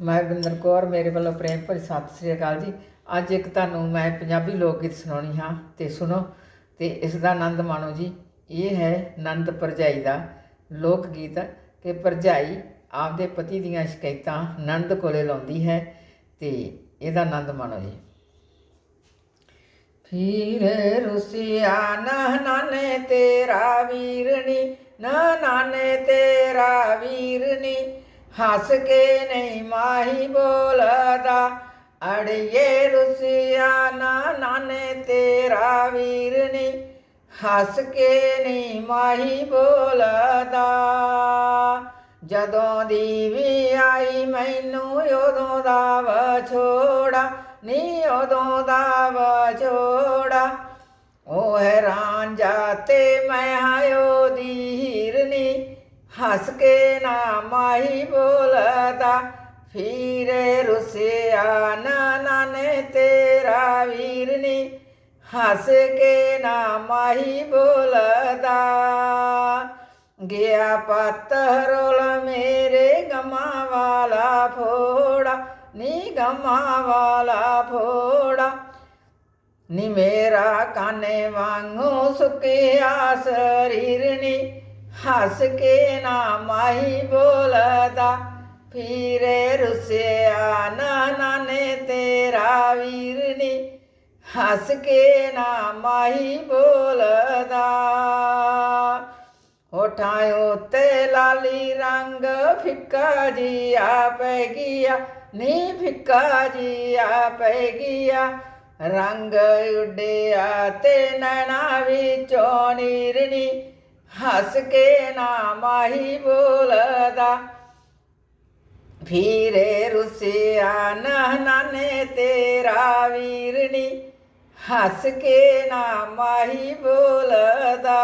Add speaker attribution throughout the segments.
Speaker 1: ਮੈਂ ਬਿੰਦਰ ਕੌਰ, ਮੇਰੇ ਵੱਲੋਂ ਪ੍ਰੇਮ ਭਰੀ ਸਤਿ ਸ੍ਰੀ ਅਕਾਲ ਜੀ। ਅੱਜ ਇੱਕ ਤੁਹਾਨੂੰ ਮੈਂ ਪੰਜਾਬੀ ਲੋਕ ਗੀਤ ਸੁਣਾਉਣੀ ਹਾਂ, ਤੇ ਸੁਣੋ, ਤੇ ਇਸ ਦਾ ਆਨੰਦ ਮਾਣੋ ਜੀ। ਇਹ ਹੈ ਨੰਦ ਭਰਜਾਈ ਦਾ ਲੋਕ ਗੀਤ ਕਿ ਭਰਜਾਈ ਆਪਦੇ ਪਤੀ ਦੀਆਂ ਸ਼ਿਕਾਇਤਾਂ ਨੰਦ ਕੋਲੇ ਲਾਉਂਦੀ ਹੈ, ਤੇ ਇਹਦਾ ਆਨੰਦ ਮਾਣੋ ਜੀ। ਫੀਰ ਰੁਸਿਆ, ਨਾ ਨਾਨੇ ਤੇਰਾ ਵੀਰਨੀ, ਨਾ ਨਾਨੇ ਤੇਰਾ ਵੀਰਨੀ ਹੱਸ ਕੇ ਨਹੀਂ ਮਾਹੀ ਬੋਲਦਾ, ਅੜੀਏ ਰੁਸਿਆ ਨਾ ਨਾਨੇ ਤੇਰਾ ਨਹੀਂ ਹੱਸ ਕੇ ਨਹੀਂ ਮਾਹੀ ਬੋਲਦਾ, ਜਦੋਂ ਦੀ ਵੀ ਆਈ ਮੈਨੂੰ ਉਦੋਂ ਦਾ ਵਛੋੜਾ, ਨੀ ਉਦੋਂ ਦਾ ਵਛੋੜਾ। ਉਹ ਹੈਰਾਨ ਜਾਤੇ ਮੈਂ ਆਇਓ ਹੱਸ ਕੇ ਨਾ ਮਾਹੀ ਬੋਲਦਾ, ਫੀਰੇ ਰੁਸਿਆ ਨਾ ਨਾਨੇ ਤੇਰਾ ਵੀਰ ਵੀਰਨੀ ਹੱਸ ਕੇ ਨਾ ਮਾਹੀ ਬੋਲਦਾ, ਗਿਆ ਪੱਤਰੋਲ ਮੇਰੇ ਗਮਾਂ ਵਾਲਾ ਫੋੜਾ, ਨੀ ਗਮਾਂ ਵਾਲਾ ਫੋੜਾ। ਨੀ ਮੇਰਾ ਕਾਨੇ ਵਾਂਗੂ ਸੁਕਿਆ ਸਰੀਰ ਨੀ। ਹੱਸ ਕੇ ਨਾ ਮਾਹੀ ਬੋਲਦਾ, ਫੀਰੇ ਰੁਸਿਆ ਨਾ ਨਾਨੇ ਤੇਰਾ ਵੀਰ ਨੀ। ਹੱਸ ਕੇ ਨਾ ਮਾਹੀ ਬੋਲਦਾ, ਹੋਠਾਂ ਉੱਤੇ ਲਾਲੀ ਰੰਗ ਫਿੱਕਾ ਜੀਆ ਪੈ ਗਿਆ। ਨੀ ਫਿੱਕਾ ਜੀਆ ਪੈ ਗਿਆ, ਰੰਗ ਉੱਡਿਆ ਤੇ ਨੈਣਾ ਵਿੱਚੋਂ ਨੀਰਨੀ। ਹੱਸ ਕੇ ਨਾ ਮਾਹੀ ਬੋਲਦਾ। ਫੀਰੇ ਰੁਸਿਆ ਨਾ ਨਾਨੇ ਤੇਰਾ ਵੀਰਨੀ। ਹੱਸ ਕੇ ਨਾ ਮਾਹੀ ਬੋਲਦਾ।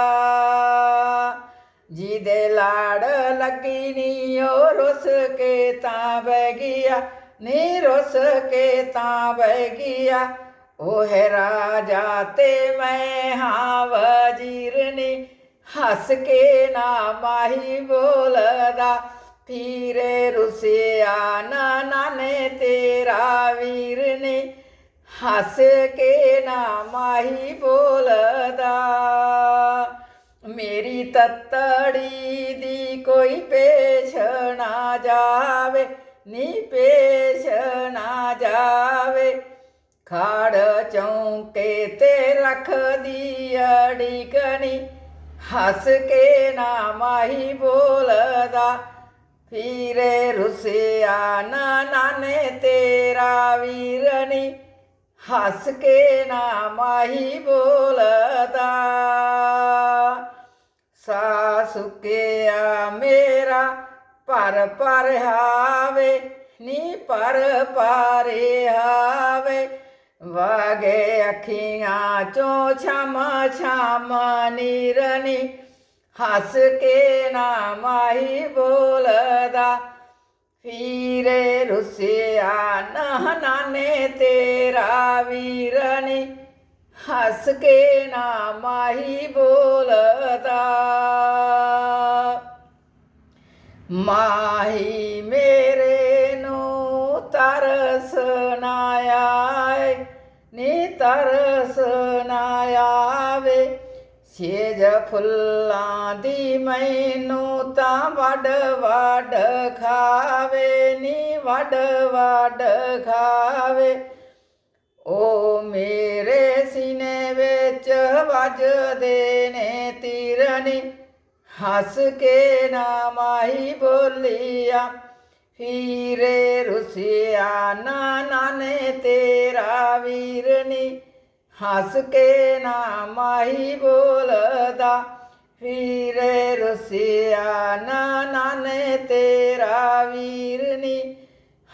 Speaker 1: ਜਿਹਦੇ ਲਾੜ ਲੱਗੀ ਨੀ, ਉਹ ਰੁੱਸ ਕੇ ਤਾਂ ਬਹਿ ਗਿਆ। ਨੀ ਰੁੱਸ ਕੇ ਤਾਂ ਬਹਿ ਗਿਆ। ਉਹ ਹੈ ਰਾਜਾ ਤੇ ਮੈਂ ਹਾਂ ਵਜ਼ੀਰਨੀ। ਹੱਸ ਕੇ ਨਾ ਮਾਹੀ ਬੋਲਦਾ ਫੀਰੇ ਰੁਸਿਆ ਨਾ ਨਾਨੇ, ਤੇਰਾ ਵੀਰ ਨੇ ਹੱਸ ਕੇ ਨਾ ਮਾਹੀ ਬੋਲਦਾ। ਮੇਰੀ ਤਤੜੀ ਦੀ ਕੋਈ ਪੇਸ਼ ਨਾ ਜਾਵੇ, ਨੀ ਪੇਸ਼ ਨਾ ਜਾਵੇ। ਖਾੜ ਚੌਂਕੇ ਤੇ ਰੱਖਦੀ ਅੜੀਕਣੀ ਹੱਸ ਕੇ ਨਾ ਮਾਹੀ ਬੋਲਦਾ, ਫੀਰੇ ਰੁਸਿਆ ਨਾ ਨਾਨੇ ਤੇਰਾ ਵੀਰਨੀ, ਹੱਸ ਕੇ ਨਾ ਮਾਹੀ ਬੋਲਦਾ। ਸਾ ਮੇਰਾ, ਪਰ ਪਰ ਹਾਵੇ, ਨੀ ਪਰ ਪਾਰੇ ਹਾਵੇ। ਵਾਗੇ ਅੱਖੀਆਂ ਚੋਂ ਛਮ ਛਮ ਨੀਰਨੀ, ਹੱਸ ਕੇ ਨਾ ਮਾਹੀ ਬੋਲਦਾ। ਫੀਰੇ ਰੁਸਿਆ ਨਾ ਨਾਨੇ ਤੇਰਾ ਵੀਰਨੀ, ਹੱਸ ਕੇ ਨਾ ਮਾਹੀ ਬੋਲਦਾ। ਮਾਹੀ ਮੇਰੇ ਨੂੰ ਤਰਸ ਨਾ ਆਵੇ ਸੇਜ ਫੁੱਲਾਂ ਦੀ ਮੈਨੂੰ ਤਾਂ ਵੱਡ ਵੱਡ ਖਾਵੇ, ਨੀ ਵੱਡ ਵੱਡ ਖਾਵੇ। ਓ ਮੇਰੇ ਸੀਨੇ ਵਿੱਚ ਵੱਜਦੇ ਨੇ ਤੀਰਨੀ, ਹੱਸ ਕੇ ਨਾ ਮਾਈ ਬੋਲੀਆ ਫੀਰੇ ਰੁਸਿਆ ਨਾ ਨਾਨੇ ਤੇਰਾ ਵੀਰਨੀ। ਹੱਸ ਕੇ ਨਾ ਮਾਹੀ ਬੋਲਦਾ ਫੀਰੇ ਰੁਸਿਆ ਨਾ ਨਾਨੇ ਤੇਰਾ ਵੀਰਨੀ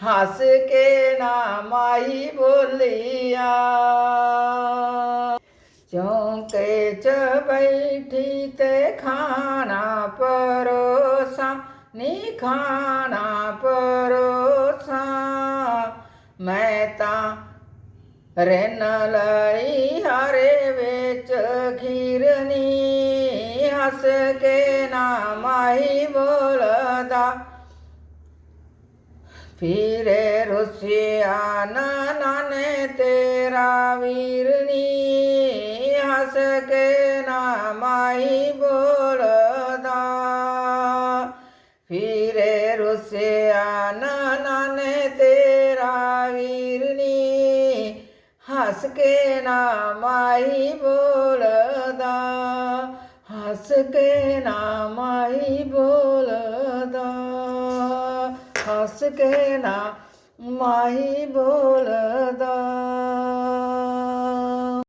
Speaker 1: ਹੱਸ ਕੇ ਨਾ ਮਾਹੀ ਬੋਲੀਆ। ਚੌਂਕੇ ਚ ਬੈਠੀ ਤੇ ਖਾਣਾ ਪਰੋਸਾਂ, ਨੀ ਖਾਣਾ ਪਰੋਸਾਂ। ਮੈਂ ਤਾਂ ਰੈਨ ਲਈ ਹਾਰੇ ਵਿੱਚ ਖੀਰਨੀ ਹੱਸ ਕੇ ਨਾ ਮਾਹੀ ਬੋਲਦਾ। ਫਿਰੇ ਰੁਸਿਆ ਨਾ ਨਾਨੇ ਤੇਰਾ ਵੀਰਨੀ ਹੱਸ ਕੇ ਨਾ ਮਾਈ ਬੋਲਦਾ। ਫਿਰੇ ਰੁਸਿਆ ਨਾ ਨਾਨੇ ਤੇ ਹੱਸ ਕੇ ਨਾ ਮਾਈ ਬੋਲਦਾ, ਹੱਸ ਕੇ ਨਾ ਮਾਈ ਬੋਲਦਾ, ਹੱਸ ਕੇ ਨਾ ਮਾਈ ਬੋਲਦਾ।